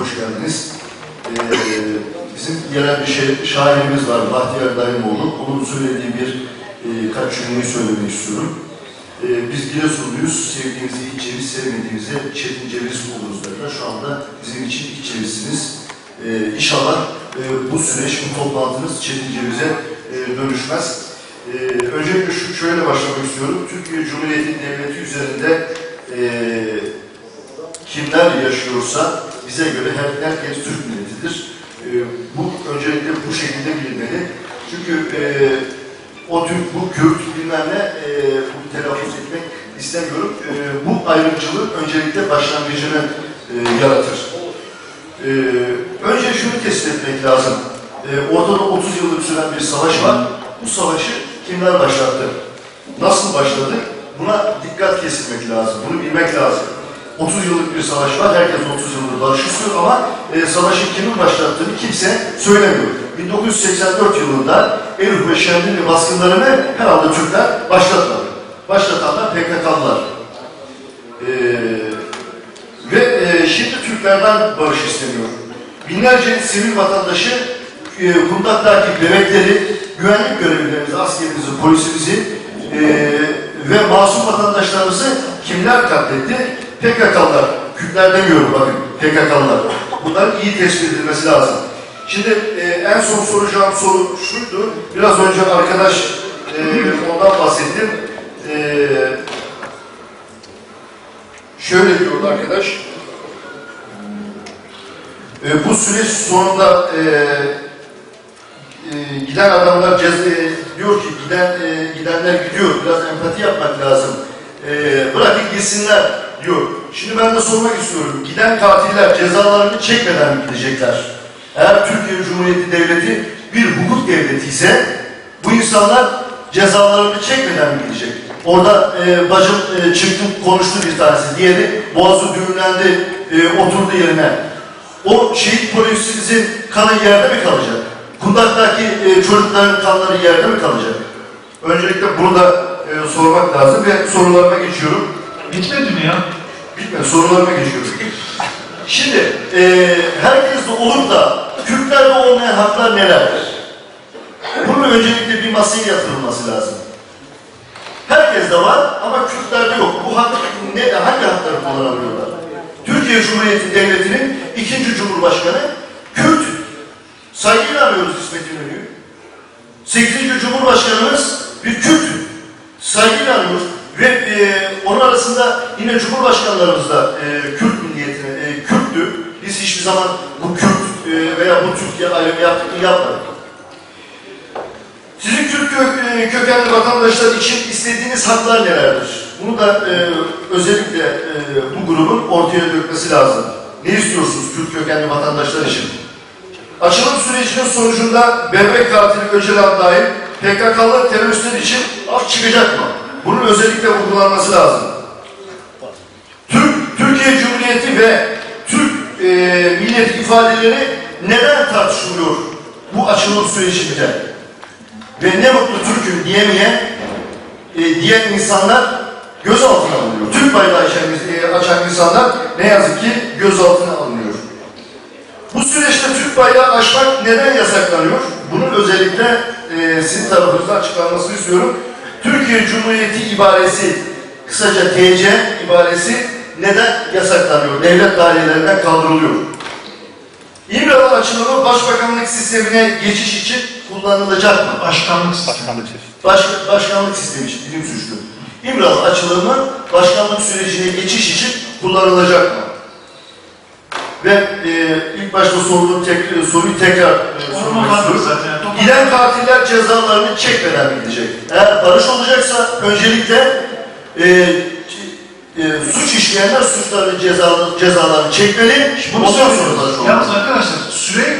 Hoş geldiniz. Ee, bizim gelen bir şey, şairimiz var, Bahtiyar Dayımoğlu. Onun söylediği bir e, kaç cümleyi söylemek istiyorum. Ee, biz Giresunluyuz, sevdiğimizi iç ceviz, sevmediğimize çetin ceviz oluruz derler. Şu anda bizim için iç cevizsiniz. Ee, inşallah e, bu süreç, bu toplantınız çetin cevize e, dönüşmez. Ee, öncelikle şu, şöyle başlamak istiyorum. Türkiye Cumhuriyeti Devleti üzerinde e, kimler yaşıyorsa bize göre her, herkes Türk milletidir. Ee, bu öncelikle bu şekilde bilinmeli. Çünkü e, o Türk, bu Kürt bilmem ne e, bu telaffuz etmek istemiyorum. E, bu ayrımcılığın öncelikle başlangıcını e, yaratır. E, önce şunu tespit etmek lazım. E, ortada 30 yıllık süren bir savaş var. Bu savaşı kimler başlattı? Nasıl başladı? Buna dikkat kesilmek lazım. Bunu bilmek lazım. 30 yıllık bir savaş var. Herkes 30 yıldır barış istiyor ama e, savaşı kimin başlattığını kimse söylemiyor. 1984 yılında Eruf ve Şenlinli baskınlarını herhalde Türkler başlatmadı. Başlatanlar PKK'lılar. E, ve e, şimdi Türklerden barış isteniyor. Binlerce sivil vatandaşı e, kundaktaki bebekleri, güvenlik görevlilerimizi, askerimizi, polisimizi e, ve masum vatandaşlarımızı kimler katletti? PKK'lılar. Kürtler demiyorum bakın. PKK'lılar. Bunların iyi tespit edilmesi lazım. Şimdi e, en son soracağım soru şuydu. Biraz önce arkadaş e, ondan bahsettim. E, şöyle diyordu arkadaş. E, bu süreç sonunda e, e, giden adamlar cez- e, diyor ki giden e, gidenler gidiyor. Biraz empati yapmak lazım. E, bırakın gitsinler diyor. Şimdi ben de sormak istiyorum. Giden katiller cezalarını çekmeden mi gidecekler? Eğer Türkiye Cumhuriyeti Devleti bir hukuk devleti ise bu insanlar cezalarını çekmeden mi gidecek? Orada e, bacım e, çıktı konuştu bir tanesi. Diğeri boğazı düğümlendi e, oturdu yerine. O şehit polisimizin kanı yerde mi kalacak? Kundaktaki e, çocukların kanları yerde mi kalacak? Öncelikle bunu da e, sormak lazım ve sorularıma geçiyorum. Bitmedi mi ya? Bitmedi, sorularıma geçiyorum. Şimdi e, herkes de olup da Kürtlerde olmayan haklar nelerdir? Bunun öncelikle bir masaya yatırılması lazım. Herkeste var ama Kürtlerde yok. Bu hak ne, hangi hakları kullanabiliyorlar? Türkiye Cumhuriyeti Devleti'nin ikinci Cumhurbaşkanı Kürt. Saygıyla anıyoruz İsmet İnönü'yü. Sekizinci Cumhurbaşkanımız bir Kürt. Saygıyla anıyoruz. Ve e, onun arasında yine Cumhurbaşkanlarımız da e, Kürt milliyetine, e, Kürttü. Biz hiçbir zaman bu Kürt e, veya bu Türkiye ayrımı yaptık, yapmadık. Sizin Kürt kö- e, kökenli vatandaşlar için istediğiniz haklar nelerdir? Bunu da e, özellikle e, bu grubun ortaya dökmesi lazım. Ne istiyorsunuz Kürt kökenli vatandaşlar için? Açılım sürecinin sonucunda bebek katili Öcalan dahil PKK'lı teröristler için af çıkacak mı? Bunun özellikle vurgulanması lazım. Türk, Türkiye Cumhuriyeti ve Türk e, millet ifadeleri neden tartışılıyor bu açılım sürecinde? Ve ne mutlu Türk'üm diyemeyen, e, diyen insanlar gözaltına alınıyor. Türk bayrağı e, açan insanlar ne yazık ki gözaltına alınıyor. Bu süreçte Türk bayrağı açmak neden yasaklanıyor? Bunun özellikle e, sizin tarafınızda açıklanmasını istiyorum. Türkiye Cumhuriyeti ibaresi, kısaca TC ibaresi neden yasaklanıyor? Devlet dairelerinden kaldırılıyor. İmralı açılımı başbakanlık sistemine geçiş için kullanılacak mı? Başkanlık sistemi. Başkanlık sesi. Baş, başkanlık sistemi için dilim suçlu. İmralı açılımı başkanlık sürecine geçiş için kullanılacak mı? Ve e, ilk başta sorduğum tek, e, soruyu tekrar e, Sorma sormak istiyorum. zaten. Giden katiller cezalarını çekmeden gidecek? Eğer barış olacaksa öncelikle e, e, suç işleyenler suçlarının cezalarını, cezalarını çekmeli. Bunu söylüyoruz. barış olmalı. Yalnız arkadaşlar süre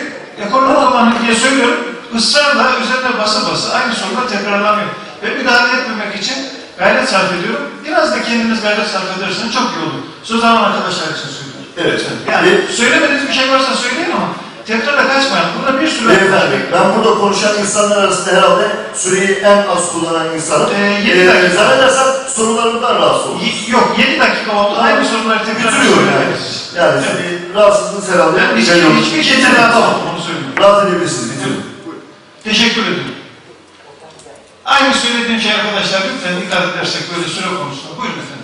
ekonomik olanı diye söylüyorum. Israrla üzerine basa basa aynı sorular tekrarlanıyor. Ve müdahale etmemek için gayret sarf ediyorum. Biraz da kendiniz gayret sarf ederseniz çok iyi olur. Söz alan arkadaşlar için söylüyorum. Evet. Yani E, söylemediğiniz bir şey varsa söyleyin ama tekrarla kaçmayın. Burada bir sürü Beyefendi, ben burada konuşan insanlar arasında herhalde süreyi en az kullanan insanım. Ee, yedi dakika. Zannedersem sorularımdan rahatsız oldum. Y- Yok 7 dakika oldu. Aynı soruları tekrar Bitiriyorum yani. Yani Evet. rahatsızlığınız herhalde. Hiçbir, belli oldu. hiçbir şeyden rahatsız olmadım, onu söylüyorum. Rahat edebilirsiniz. Bitirin. Teşekkür ederim. Aynı söylediğim şey arkadaşlar lütfen dikkat edersek böyle süre konusunda. Buyurun efendim.